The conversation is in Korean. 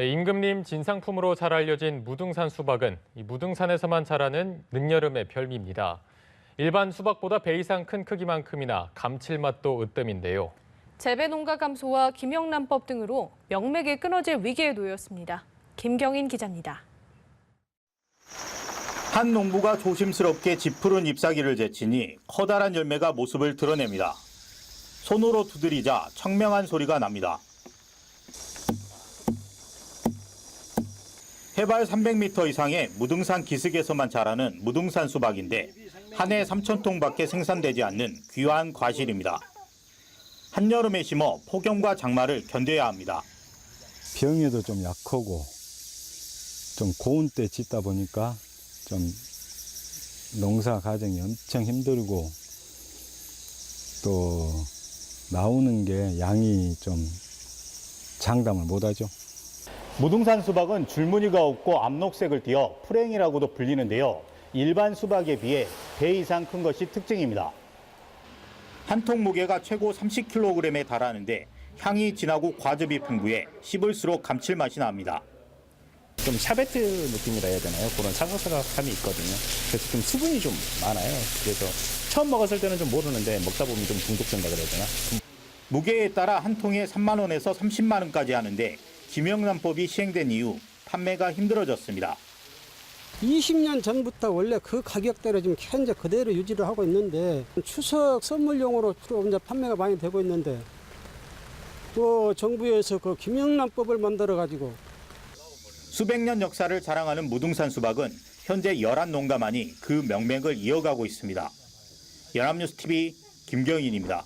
네, 임금님 진상품으로 잘 알려진 무등산 수박은 이 무등산에서만 자라는 늦여름의 별미입니다. 일반 수박보다 배 이상 큰 크기만큼이나 감칠맛도 으뜸인데요. 재배 농가 감소와 김영란법 등으로 명맥이 끊어질 위기에 놓였습니다. 김경인 기자입니다. 한 농부가 조심스럽게 짚푸른 잎사귀를 제치니 커다란 열매가 모습을 드러냅니다. 손으로 두드리자 청명한 소리가 납니다. 해발 300m 이상의 무등산 기슭에서만 자라는 무등산 수박인데 한 해 3,000통밖에 생산되지 않는 귀한 과실입니다. 한여름에 심어 폭염과 장마를 견뎌야 합니다. 병에도 좀 약하고 좀 고운 때 짓다 보니까 좀 농사 과정이 엄청 힘들고 또 나오는 게 양이 좀 장담을 못하죠. 무등산 수박은 줄무늬가 없고 암록색을 띠어 프랭이라고도 불리는데요. 일반 수박에 비해 배 이상 큰 것이 특징입니다. 한 통 무게가 최고 30kg에 달하는데 향이 진하고 과즙이 풍부해 씹을수록 감칠맛이 납니다. 좀 샤베트 느낌이라 해야 되나요? 그런 사각사각함이 있거든요. 그래서 좀 수분이 좀 많아요. 그래서 처음 먹었을 때는 좀 모르는데 먹다 보면 좀 중독된다 그래야 되나? 무게에 따라 한 통에 3만 원에서 30만 원까지 하는데 김영란법이 시행된 이후 판매가 힘들어졌습니다. 20년 전부터 원래 그 가격대로 지금 현재 그대로 유지를 하고 있는데 추석 선물용으로 주로 이제 판매가 많이 되고 있는데 또 정부에서 그 김영란법을 만들어 가지고 수백 년 역사를 자랑하는 무등산 수박은 현재 11농가만이 그 명맥을 이어가고 있습니다. 연합뉴스 TV 김경인입니다.